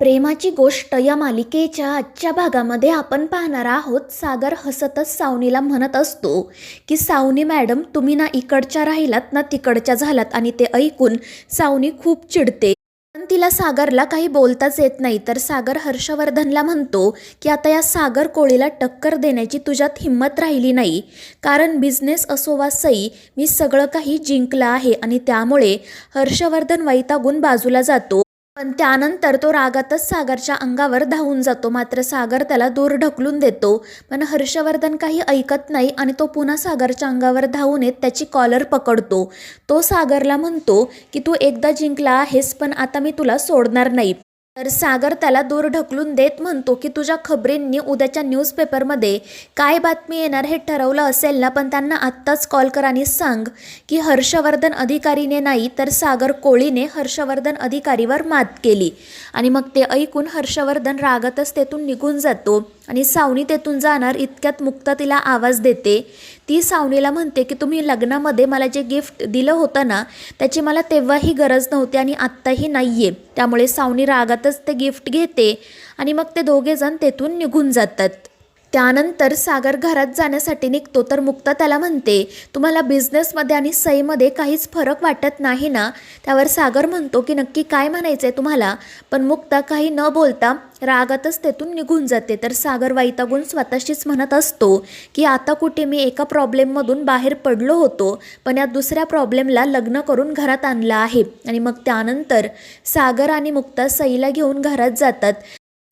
प्रेमाची गोष्ट या मालिकेच्या आजच्या भागामध्ये आपण पाहणार आहोत. सागर हसतच सावनीला म्हणत असतो की सावनी मॅडम तुम्ही ना इकडच्या राहिलात ना तिकडच्या झालात आणि ते ऐकून सावनी खूप चिडते. पण तिला सागरला काही बोलताच येत नाही. तर सागर हर्षवर्धनला म्हणतो की आता या सागर कोळीला टक्कर देण्याची तुझ्यात हिंमत राहिली नाही. कारण बिझनेस असो वा सई मी सगळं काही जिंकलं आहे आणि त्यामुळे हर्षवर्धन वैतागून बाजूला जातो. पण त्यानंतर तो रागातच सागरच्या अंगावर धावून जातो. मात्र सागर त्याला दूर ढकलून देतो. पण हर्षवर्धन काही ऐकत नाही आणि तो पुन्हा सागरच्या अंगावर धावून येत त्याची कॉलर पकडतो. तो सागरला म्हणतो की तू एकदा जिंकला आहेस पण आता मी तुला सोडणार नाही. तर सागर त्याला दूर ढकलून देत म्हणतो की तुझ्या खबरींनी उद्याच्या न्यूजपेपरमध्ये काय बातमी येणार हे ठरवलं असेल ना पण त्यांना आत्ताच कॉल कर आणि सांग की हर्षवर्धन अधिकारीने नाही तर सागर कोळीने हर्षवर्धन अधिकारीवर मात केली. आणि मग ते ऐकून हर्षवर्धन रागातच तेथून निघून जातो. आणि सावनी तेथून जाणार इतक्यात मुक्ता तिला आवाज देते. ती सावनीला म्हणते की तुम्ही लग्नामध्ये मला जे गिफ्ट दिलं होतं ना त्याची मला तेव्हाही गरज नव्हती आणि आत्ताही नाही आहे त्यामुळे सावनी रागातच ते गिफ्ट घेते आणि मग ते दोघेजण तेथून निघून जातात. त्यानंतर सागर घरात जाण्यासाठी निघतो तर मुक्ता त्याला म्हणते तुम्हाला बिझनेसमध्ये आणि सईमध्ये काहीच फरक वाटत नाही ना? त्यावर सागर म्हणतो की नक्की काय म्हणायचं आहे तुम्हाला? पण मुक्ता काही न बोलता रागातच तेथून निघून जाते. तर सागर वैतागून स्वतःशीच म्हणत असतो की आता कुठे मी एका प्रॉब्लेममधून बाहेर पडलो होतो पण या दुसऱ्या प्रॉब्लेमला लग्न करून घरात आणलं आहे. आणि मग त्यानंतर सागर आणि मुक्ता सईला घेऊन घरात जातात.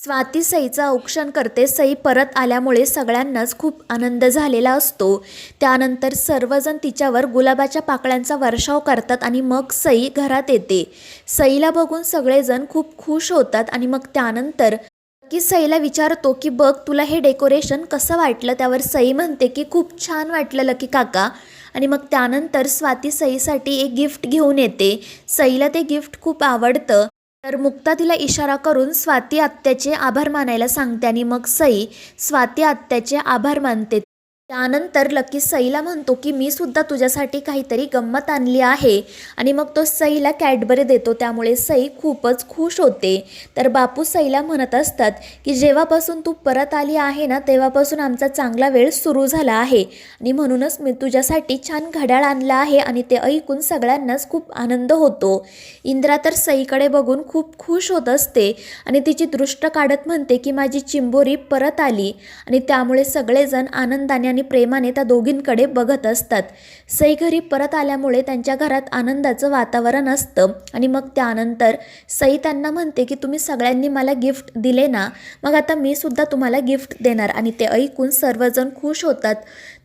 स्वाती सईचं औक्षण करते. सई परत आल्यामुळे सगळ्यांनाच खूप आनंद झालेला असतो. त्यानंतर सर्वजण तिच्यावर गुलाबाच्या पाकळ्यांचा वर्षाव करतात आणि मग सई घरात येते. सईला बघून सगळेजण खूप खुश होतात आणि मग त्यानंतर की सईला विचारतो की बघ तुला हे डेकोरेशन कसं वाटलं? त्यावर सई म्हणते की खूप छान वाटलं लकी काका. आणि मग त्यानंतर स्वाती सईसाठी एक गिफ्ट घेऊन येते. सईला ते गिफ्ट खूप आवडतं. तर मुक्ता तिला इशारा करून स्वाती आत्याचे आभार मानायला सांगते आणि मग सई स्वाती आत्याचे आभार मानते. त्यानंतर लकी सईला म्हणतो की मी सुद्धा तुझ्यासाठी काहीतरी गंमत आणली आहे. आणि मग तो सईला कॅडबरी देतो. त्यामुळे सई खूपच खुश होते. तर बापू सईला म्हणत असतात की जेव्हापासून तू परत आली आहे ना तेव्हापासून आमचा चांगला वेळ सुरू झाला आहे. आणि म्हणूनच मी तुझ्यासाठी छान घड्याळ आणलं आहे. आणि ते ऐकून सगळ्यांनाच खूप आनंद होतो. इंद्रा तर सईकडे बघून खूप खुश होत असते आणि तिची दृष्ट काढत म्हणते की माझी चिंबोरी परत आली. आणि त्यामुळे सगळेजण आनंदाने आणि प्रेमाने त्या दोघींकडे बघत असतात. सई घरी परत आल्यामुळे त्यांच्या घरात आनंदाचं वातावरण असतं. आणि मग त्यानंतर सई त्यांना म्हणते की तुम्ही सगळ्यांनी मला गिफ्ट दिले ना मग आता मी सुद्धा तुम्हाला गिफ्ट देणार. आणि ते ऐकून सर्वजण खुश होतात.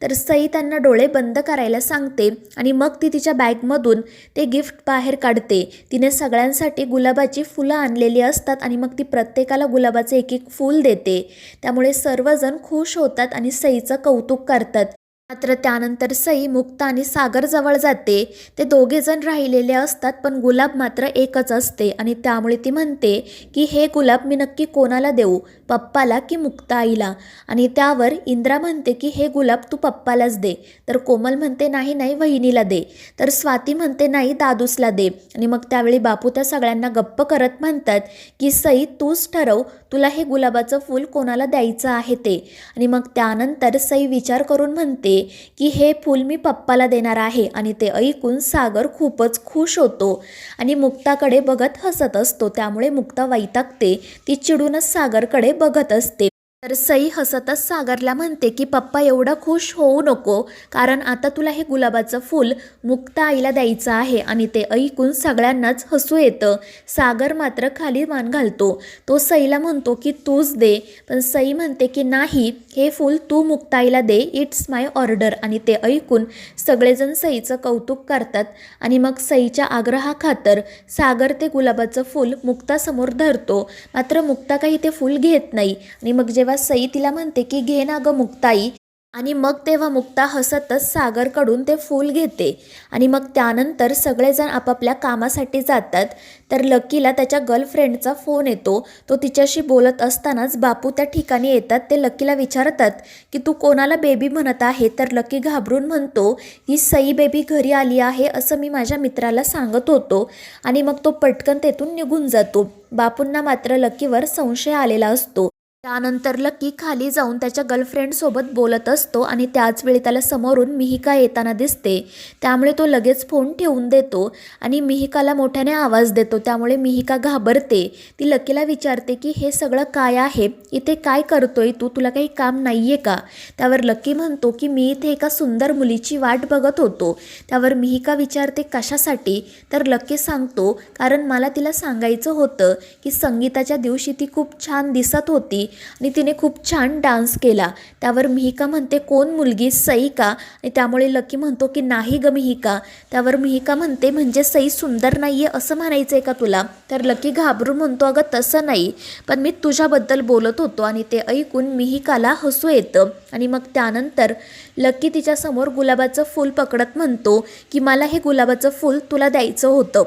तर सई त्यांना डोळे बंद करायला सांगते आणि मग ती तिच्या बॅगमधून ते गिफ्ट बाहेर काढते. तिने सगळ्यांसाठी गुलाबाची फुलं आणलेली असतात आणि मग ती प्रत्येकाला गुलाबाचे एक एक फूल देते. त्यामुळे सर्वजण खुश होतात आणि सईचं कौतुक करतात. मात्र त्यानंतर सई मुक्ता आणि सागरजवळ जाते. ते दोघेजण राहिलेले असतात पण गुलाब मात्र एकच असते आणि त्यामुळे ती म्हणते की हे गुलाब मी नक्की कोणाला देऊ पप्पाला की मुक्ता आईला? आणि त्यावर इंद्रा म्हणते की हे गुलाब तू पप्पालाच दे. तर कोमल म्हणते नाही नाही वहिनीला दे. तर स्वाती म्हणते नाही दादूसला दे. आणि मग त्यावेळी बापू त्या सगळ्यांना गप्प करत म्हणतात की सई तूच ठरव तुला हे गुलाबाचं फूल कोणाला द्यायचं आहे ते. आणि मग त्यानंतर सई विचार करून म्हणते की हे फूल मी पप्पाला देणार आहे आणि ते ऐकून सागर खूपच खुश होतो. आणि मुक्ताकडे बघत हसत असतो. त्यामुळे मुक्ता वैतागते. ती चिडूनच सागरकडे बघत असते. तर सई हसतच सागरला म्हणते की पप्पा एवढा खुश होऊ नको कारण आता तुला हे गुलाबाचं फूल मुक्ता आईला द्यायचं आहे आणि ते ऐकून सगळ्यांनाच हसू येतं. सागर मात्र खाली मान घालतो. तो सईला म्हणतो की तूच दे. पण सई म्हणते की नाही हे फूल तू मुक्ताईला दे. It's my order. आणि ते ऐकून सगळेजण सईचं कौतुक करतात. आणि मग सईच्या आग्रहाखातर सागर ते गुलाबाचं फूल मुक्तासमोर धरतो. मात्र मुक्ता काही ते फूल घेत नाही. आणि मग जेव्हा सई तिला म्हणते की घे ना गं मुक्ताई. आणि मग तेव्हा मुक्ता हसतच सागरकडून ते फूल घेते. आणि मग त्यानंतर सगळेजण आपापल्या कामासाठी जातात. तर लकीला त्याच्या गर्लफ्रेंडचा फोन येतो. तो तिच्याशी बोलत असतानाच बापू त्या ठिकाणी येतात. ते लकीला विचारतात की तू कोणाला बेबी म्हणत आहे? तर लकी घाबरून म्हणतो की सई बेबी घरी आली आहे असं मी माझ्या मित्राला सांगत होतो. आणि मग तो पटकन तेथून निघून जातो. बापूंना मात्र लकीवर संशय आलेला असतो. त्यानंतर लकी खाली जाऊन त्याच्या गर्लफ्रेंडसोबत बोलत असतो आणि त्याच वेळी त्याला समोरून मिहिका येताना दिसते. त्यामुळे तो लगेच फोन ठेवून देतो आणि मिहिकाला मोठ्याने आवाज देतो. त्यामुळे मिहिका घाबरते. ती लकीला विचारते की हे सगळं काय आहे? इथे काय करतोय तू? तुला काही काम नाही आहे का? त्यावर लकी म्हणतो की मी इथे एका सुंदर मुलीची वाट बघत होतो. त्यावर मिहिका विचारते कशासाठी? तर लकी सांगतो कारण मला तिला सांगायचं होतं की संगीताच्या दिवशी ती खूप छान दिसत होती. आणि तिने खूप छान डान्स केला. त्यावर मिहिका म्हणते कोण मुलगी सई का? आणि त्यामुळे लकी म्हणतो की नाही ग मिहिका. त्यावर मिहिका म्हणते म्हणजे सई सुंदर नाही आहे असं म्हणायचं आहे का तुला? तर लकी घाबरून म्हणतो अगं तसं नाही पण मी तुझ्याबद्दल बोलत होतो आणि ते ऐकून मिहिकाला हसू येतं. आणि मग त्यानंतर लकी तिच्यासमोर गुलाबाचं फूल पकडत म्हणतो की मला हे गुलाबाचं फूल तुला द्यायचं होतं.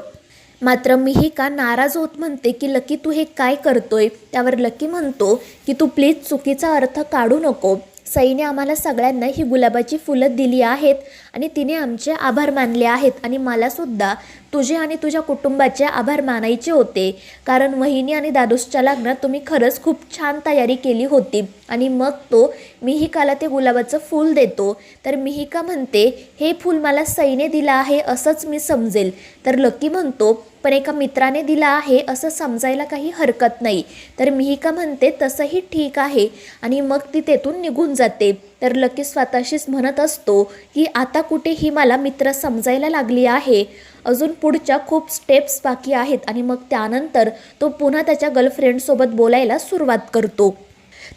मात्र मिहिका नाराज होत म्हणते की लकी तू हे काय करतोय? त्यावर लकी म्हणतो की तू प्लीज चुकीचा अर्थ काढू नको. सईने आम्हाला सगळ्यांना ही गुलाबाची फुलं दिली आहेत आणि तिने आमचे आभार मानले आहेत आणि मलासुद्धा तुझे आणि तुझ्या कुटुंबाचे आभार मानायचे होते. कारण वहिनी आणि दादूसच्या लग्नात तुम्ही खरंच खूप छान तयारी केली होती आणि मग तो मिहिकाला ते गुलाबाचं फूल देतो. तर मिहिका म्हणते हे फूल मला सईने दिलं आहे असंच मी समजेल. तर लकी म्हणतो पण एका मित्राने दिला आहे असं समजायला काही हरकत नाही. तर मिहिका म्हणते तसंही ठीक आहे आणि मग ती तेथून निघून जाते तर लकी स्वतःशीच म्हणत असतो की आता कुठे ही मला मित्र समजायला लागली आहे. अजून पुढच्या खूप स्टेप्स बाकी आहेत आणि मग त्यानंतर तो पुन्हा त्याच्या गर्लफ्रेंडसोबत बोलायला सुरुवात करतो.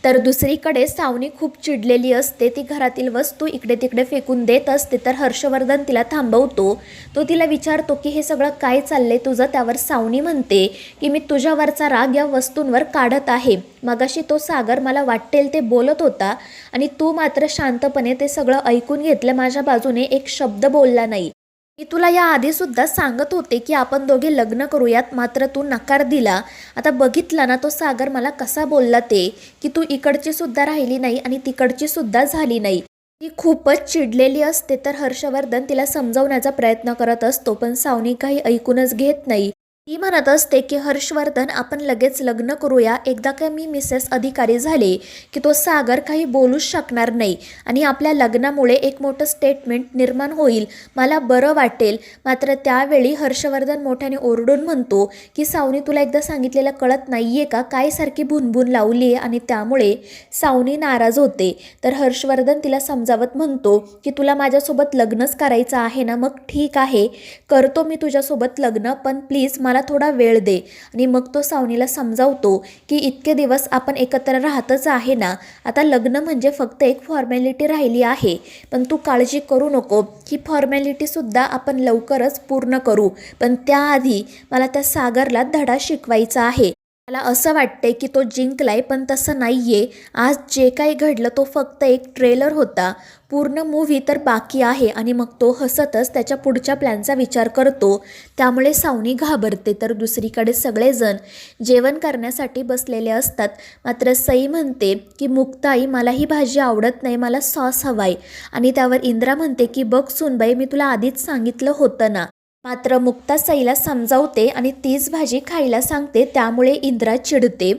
तर दुसरीकडे सावनी खूप चिडलेली असते ती घरातील वस्तू इकडे तिकडे फेकून देत असते तर हर्षवर्धन तिला थांबवतो. तो तिला विचारतो की हे सगळं काय चाललंय तुझं? त्यावर सावनी म्हणते की मी तुझ्यावरचा राग या वस्तूंवर काढत आहे. मगाशी तो सागर मला वाटेल ते बोलत होता आणि तू मात्र शांतपणे ते सगळं ऐकून घेतलं. माझ्या बाजूने एक शब्द बोलला नाही. मी तुला या आधीसुद्धा सांगत होते की आपण दोघे लग्न करूयात मात्र तू नकार दिला. आता बघितला ना तो सागर मला कसा बोलला ते की तू इकडची सुद्धा राहिली नाही आणि तिकडची सुद्धा झाली नाही. ती खूपच चिडलेली असते तर हर्षवर्धन तिला समजवण्याचा प्रयत्न करत असतो पण सावनी काही ऐकूनच घेत नाही. ती म्हणत असते की हर्षवर्धन आपण लगेच लग्न करूया. एकदा का मी मिसेस अधिकारी झाले की तो सागर काही बोलूच शकणार नाही आणि आपल्या लग्नामुळे एक मोठं स्टेटमेंट निर्माण होईल. मला बरं वाटेल. मात्र त्यावेळी हर्षवर्धन मोठ्याने ओरडून म्हणतो की सावनी तुला एकदा सांगितलेलं कळत नाही आहे का? काय सारखी भुनभुन लावली आहे आणि त्यामुळे सावनी नाराज होते तर हर्षवर्धन तिला समजावत म्हणतो की तुला माझ्यासोबत लग्नच करायचं आहे ना? मग ठीक आहे. करतो मी तुझ्यासोबत लग्न पण प्लीज मला थोडा वेळ दे. आणि मग तो सावनीला समजावतो की इतके दिवस आपण एकत्र राहतच आहे ना? आता लग्न म्हणजे फक्त एक फॉर्मॅलिटी राहिली आहे. पण तू काळजी करू नको. ही फॉर्मॅलिटीसुद्धा आपण लवकरच पूर्ण करू. पण त्याआधी मला त्या सागरला धडा शिकवायचा आहे. मला असं वाटतंय की तो जिंकलाय पण तसं नाही आहे आज जे काही घडलं तो फक्त एक ट्रेलर होता. पूर्ण मूव्ही तर बाकी आहे आणि मग तो हसतच त्याच्या पुढच्या प्लॅनचा विचार करतो. त्यामुळे सावनी घाबरते तर दुसरीकडे सगळेजण जेवण करण्यासाठी बसलेले असतात. मात्र सई म्हणते की मुक्ताई मला ही भाजी आवडत नाही मला सॉस हवाय. आणि त्यावर इंद्रा म्हणते की बघ सुनबाई मी तुला आधीच सांगितलं होतं ना. मात्र मुक्ता सईला समजावते आणि तीच भाजी खायला सांगते त्यामुळे इंद्रा चिडते.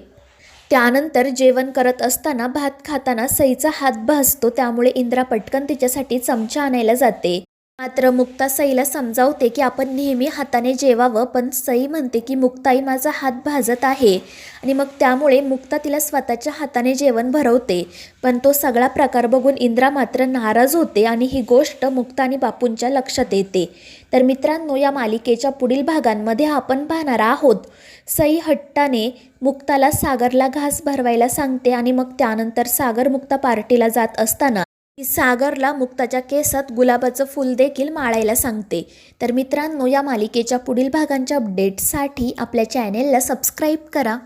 त्यानंतर जेवण करत असताना भात खाताना सईचा हात भासतो त्यामुळे इंद्रा पटकन तिच्यासाठी चमचा आणायला जाते. मात्र मुक्ता सईला समजावते की आपण नेहमी हाताने जेवावं पण सई म्हणते की मुक्ताई माझा हात भाजत आहे. आणि मग त्यामुळे मुक्ता तिला स्वतःच्या हाताने जेवण भरवते. पण तो सगळा प्रकार बघून इंद्रा मात्र नाराज होते आणि ही गोष्ट मुक्ता आणि बापूंच्या लक्षात येते. तर मित्रांनो या मालिकेच्या पुढील भागांमध्ये आपण पाहणार आहोत. सई हट्टाने मुक्ताला सागरला घास भरवायला सांगते आणि मग त्यानंतर सागर मुक्ता पार्टीला जात असताना ती सागरला मुक्ताच्या केसात गुलाबाचं फूल देखील माळायला सांगते. तर मित्रांनो या मालिकेच्या पुढील भागांच्या अपडेटसाठी आपल्या चॅनेलला सबस्क्राईब करा.